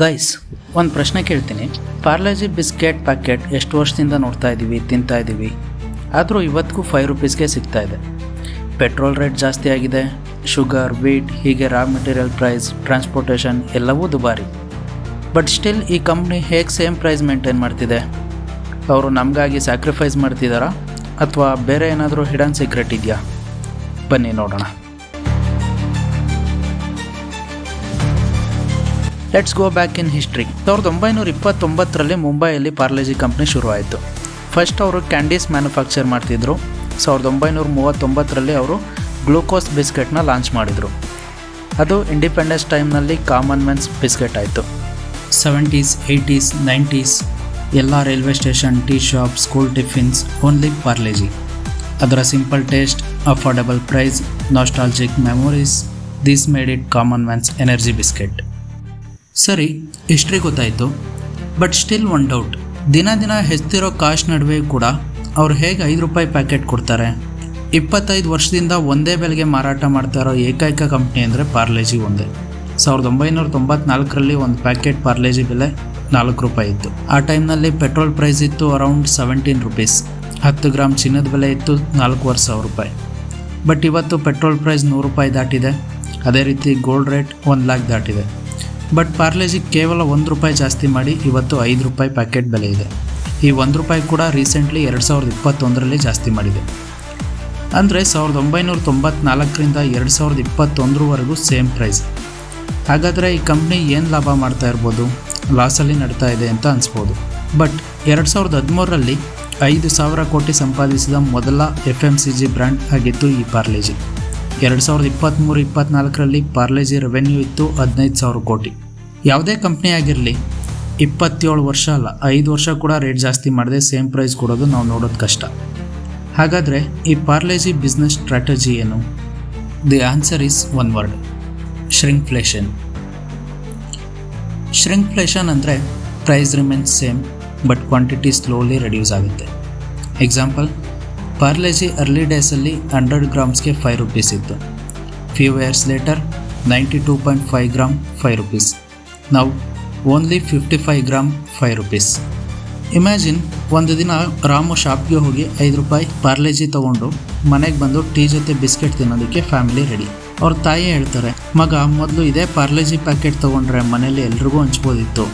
Guys ಒಂದು ಪ್ರಶ್ನೆ ಕೇಳ್ತೀನಿ. ಪಾರ್ಲೆಜಿ ಬಿಸ್ಕೆಟ್ ಪ್ಯಾಕೆಟ್ ಎಷ್ಟು ವರ್ಷದಿಂದ ನೋಡ್ತಾ ಇದ್ದೀವಿ ತಿಂತಾ ಇದ್ದೀವಿ ಆದರೂ ಇವತ್ತಿಗೂ ಫೈವ್ ರುಪೀಸ್ಗೆ ಸಿಗ್ತಾ ಇದೆ. ಪೆಟ್ರೋಲ್ ರೇಟ್ ಜಾಸ್ತಿ ಆಗಿದೆ. ಶುಗರ್ ವೀಟ್ ಹೀಗೆ ರಾ ಮೆಟೀರಿಯಲ್ ಪ್ರೈಸ್ ಟ್ರಾನ್ಸ್ಪೋರ್ಟೇಷನ್ ಎಲ್ಲವೂ ದುಬಾರಿ. ಬಟ್ ಸ್ಟಿಲ್ ಈ ಕಂಪ್ನಿ ಹೇಗೆ ಸೇಮ್ ಪ್ರೈಸ್ ಮೇಂಟೈನ್ ಮಾಡ್ತಿದೆ? ಅವರು ನಮಗಾಗಿ ಸ್ಯಾಕ್ರಿಫೈಸ್ ಮಾಡ್ತಿದ್ದಾರಾ ಅಥವಾ ಬೇರೆ ಏನಾದರೂ ಹಿಡನ್ ಸೀಕ್ರೆಟ್ ಇದೆಯಾ? ಬನ್ನಿ ನೋಡೋಣ. Let's go back in history ಸಾವಿರದ ಒಂಬೈನೂರ ಇಪ್ಪತ್ತೊಂಬತ್ತರಲ್ಲಿ ಮುಂಬೈಯಲ್ಲಿ ಪಾರ್ಲೆಜಿ ಕಂಪ್ನಿ ಶುರುವಾಯಿತು. ಫಸ್ಟ್ ಅವರು ಕ್ಯಾಂಡೀಸ್ ಮ್ಯಾನುಫ್ಯಾಕ್ಚರ್ ಮಾಡ್ತಿದ್ರು. ಸಾವಿರದ ಒಂಬೈನೂರ ಮೂವತ್ತೊಂಬತ್ತರಲ್ಲಿ ಅವರು ಗ್ಲೂಕೋಸ್ ಬಿಸ್ಕೆಟ್ನ ಲಾಂಚ್ ಮಾಡಿದರು. ಅದು ಇಂಡಿಪೆಂಡೆನ್ಸ್ ಟೈಮ್ನಲ್ಲಿ ಕಾಮನ್ ಮೆನ್ಸ್ ಬಿಸ್ಕೆಟ್ ಆಯಿತು. ಸೆವೆಂಟೀಸ್ ಏಯ್ಟೀಸ್ ನೈಂಟೀಸ್ ಎಲ್ಲ railway station tea shop school tiffins only Parle G ಅದರ simple taste affordable price nostalgic memories this made it common man's energy biscuit ಸರಿ history ಗೊತ್ತಾಯಿತು. But still one doubt ದಿನ ದಿನ ಹೆಚ್ಚಿರೋ ಕಾಶ್ ನಡುವೆ ಕೂಡ ಅವ್ರು ಹೇಗೆ ಐದು ರೂಪಾಯಿ ಪ್ಯಾಕೆಟ್ ಕೊಡ್ತಾರೆ? ಇಪ್ಪತ್ತೈದು ವರ್ಷದಿಂದ ಒಂದೇ ಬೆಲೆಗೆ ಮಾರಾಟ ಮಾಡ್ತಾ ಇರೋ ಏಕೈಕ ಕಂಪ್ನಿ ಅಂದರೆ ಪಾರ್ಲೇಜಿ ಒಂದೇ. ಸಾವಿರದ ಒಂಬೈನೂರ ತೊಂಬತ್ನಾಲ್ಕರಲ್ಲಿ ಒಂದು ಪ್ಯಾಕೆಟ್ ಪಾರ್ಲೇಜಿ ಬೆಲೆ ನಾಲ್ಕು ರೂಪಾಯಿ ಇತ್ತು. ಆ ಟೈಮ್ನಲ್ಲಿ ಪೆಟ್ರೋಲ್ ಪ್ರೈಸ್ ಇತ್ತು ಅರೌಂಡ್ ಸೆವೆಂಟೀನ್ ರುಪೀಸ್ ಹತ್ತು ಗ್ರಾಮ್ ಚಿನ್ನದ ಬೆಲೆ ಇತ್ತು ನಾಲ್ಕೂವರೆ ಸಾವಿರ ರೂಪಾಯಿ. ಬಟ್ ಇವತ್ತು ಪೆಟ್ರೋಲ್ ಪ್ರೈಸ್ ನೂರು ರೂಪಾಯಿ ದಾಟಿದೆ. ಅದೇ ರೀತಿ ಗೋಲ್ಡ್ ರೇಟ್ ಒಂದು ಲ್ಯಾಕ್ ದಾಟಿದೆ. ಬಟ್ ಪಾರ್ಲೆಜಿ ಕೇವಲ ಒಂದು ರೂಪಾಯಿ ಜಾಸ್ತಿ ಮಾಡಿ ಇವತ್ತು ಐದು ರೂಪಾಯಿ ಪ್ಯಾಕೆಟ್ ಬೆಲೆ ಇದೆ. ಈ ಒಂದು ರೂಪಾಯಿ ಕೂಡ ರೀಸೆಂಟ್ಲಿ ಎರಡು ಸಾವಿರದ ಇಪ್ಪತ್ತೊಂದರಲ್ಲಿ ಜಾಸ್ತಿ ಮಾಡಿದೆ. ಅಂದರೆ ಸಾವಿರದ ಒಂಬೈನೂರ ತೊಂಬತ್ನಾಲ್ಕರಿಂದ ಎರಡು ಸಾವಿರದ ಇಪ್ಪತ್ತೊಂದರವರೆಗೂ ಸೇಮ್ ಪ್ರೈಸ್ ಹಾಗಾದರೆ ಈ ಕಂಪ್ನಿ ಏನು ಲಾಭ ಮಾಡ್ತಾ ಇರ್ಬೋದು? ಲಾಸಲ್ಲಿ ನಡ್ತಾ ಇದೆ ಅಂತ ಅನಿಸ್ಬೋದು. ಬಟ್ ಎರಡು ಸಾವಿರದ ಹದಿಮೂರರಲ್ಲಿ ಐದು ಸಾವಿರ ಕೋಟಿ ಸಂಪಾದಿಸಿದ ಮೊದಲ F M C G brand ಆಗಿತ್ತು ಈ ಪಾರ್ಲೇಜಿ ಎರಡು ಸಾವಿರದ ಇಪ್ಪತ್ತ್ಮೂರು ಇಪ್ಪತ್ತ್ನಾಲ್ಕರಲ್ಲಿ ಪಾರ್ಲೇಜಿ ರೆವೆನ್ಯೂ ಇತ್ತು ಹದಿನೈದು ಸಾವಿರ ಕೋಟಿ. ಯಾವುದೇ ಕಂಪ್ನಿ ಆಗಿರಲಿ, ಇಪ್ಪತ್ತೇಳು ವರ್ಷ ಅಲ್ಲ, ಐದು ವರ್ಷ ಕೂಡ ರೇಟ್ ಜಾಸ್ತಿ ಮಾಡದೆ ಸೇಮ್ ಪ್ರೈಸ್ ಕೊಡೋದು ನಾವು ನೋಡೋದು ಕಷ್ಟ. ಹಾಗಾದರೆ ಈ ಪಾರ್ಲೇಜಿ ಬಿಸ್ನೆಸ್ ಸ್ಟ್ರಾಟಜಿ ಏನು? The answer is one word shrinkflation shrinkflation ಅಂದರೆ price remains same but quantity slowly reduce ಆಗುತ್ತೆ. ಎಕ್ಸಾಂಪಲ್ ಪಾರ್ಲೇಜಿ ಅರ್ಲಿ ಡೇಸಲ್ಲಿ ಹಂಡ್ರೆಡ್ ಗ್ರಾಮ್ಸ್ಗೆ ಫೈವ್ ರುಪೀಸ್ ಇತ್ತು few years later ninety two point five gram five rupees ನಾವು only fifty five gram five rupees imagine ಒಂದು ದಿನ ರಾಮು ಶಾಪ್ಗೆ ಹೋಗಿ ಐದು ರೂಪಾಯಿ ಪಾರ್ಲೆಜಿ ತೊಗೊಂಡು ಮನೆಗೆ ಬಂದು ಟೀ ಜೊತೆ ಬಿಸ್ಕೆಟ್ ತಿನ್ನೋದಕ್ಕೆ ಫ್ಯಾಮಿಲಿ ರೆಡಿ ಅವ್ರ ತಾಯಿ ಹೇಳ್ತಾರೆ, ಮಗ, ಮೊದಲು ಇದೇ ಪಾರ್ಲೆಜಿ ಪ್ಯಾಕೆಟ್ ತೊಗೊಂಡ್ರೆ ಮನೇಲಿ ಎಲ್ರಿಗೂ ಹಂಚ್ಬೋದಿತ್ತು.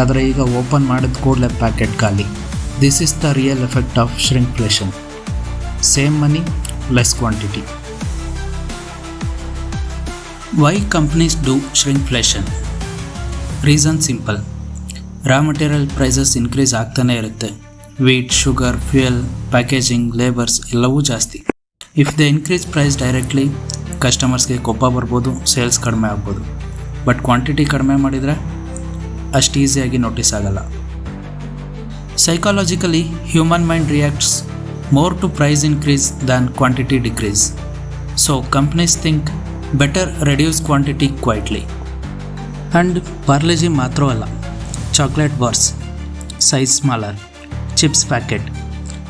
ಆದರೆ ಈಗ ಓಪನ್ ಮಾಡಿದ ಕೂಡಲೇ ಪ್ಯಾಕೆಟ್ ಖಾಲಿ. This is the real effect of shrinkflation same money less quantity why companies do shrinkflation reason simple raw material prices increase ಆಗ್ತಾನೆ ಇರುತ್ತೆ. Wheat sugar fuel packaging labours ಎಲ್ಲವೂ ಜಾಸ್ತಿ. If the increase price directly ಕಸ್ಟಮರ್ಸ್ಗೆ ಕೊಪ್ಪ ಬರ್ಬೋದು sales ಕಡಿಮೆ ಆಗ್ಬೋದು. But quantity ಕಡಿಮೆ ಮಾಡಿದರೆ ಅಷ್ಟು ಈಸಿಯಾಗಿ ನೋಟಿಸ್ ಆಗಲ್ಲ. Psychologically human mind reacts more to price increase than quantity decrease so companies think better reduce quantity quietly and Parle G ಮಾತ್ರ ಅಲ್ಲ chocolate bars size smaller chips packet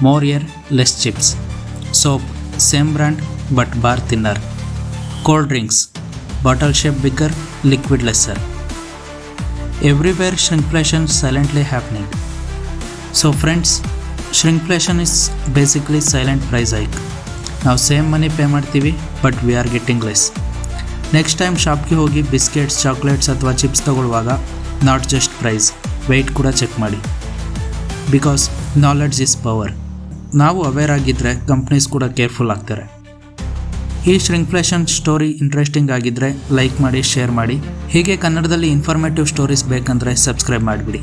more air less chips soap same brand but bar thinner cold drinks bottle shape bigger liquid lesser everywhere shrinkflation silently happening so shrinkflation is basically silent price hike ನಾವು same money pay ಮಾಡ್ತೀವಿ but we are getting less next time ಶಾಪ್ಗೆ ಹೋಗಿ biscuits chocolates ಅಥವಾ chips ತಗೊಳ್ಳುವಾಗ not just price weight ಕೂಡ check ಮಾಡಿ. Because knowledge is power ನಾವು aware ಆಗಿದ್ದರೆ ಕಂಪ್ನೀಸ್ ಕೂಡ ಕೇರ್ಫುಲ್ ಆಗ್ತಾರೆ. ಈ ಶ್ರಿಂಕ್ಫ್ಲೇಷನ್ ಸ್ಟೋರಿ ಇಂಟ್ರೆಸ್ಟಿಂಗ್ ಆಗಿದ್ದರೆ ಲೈಕ್ ಮಾಡಿ ಶೇರ್ ಮಾಡಿ. ಹೀಗೆ ಕನ್ನಡದಲ್ಲಿ ಇನ್ಫಾರ್ಮೇಟಿವ್ ಸ್ಟೋರೀಸ್ ಬೇಕಂದರೆ ಸಬ್ಸ್ಕ್ರೈಬ್ ಮಾಡಿಬಿಡಿ.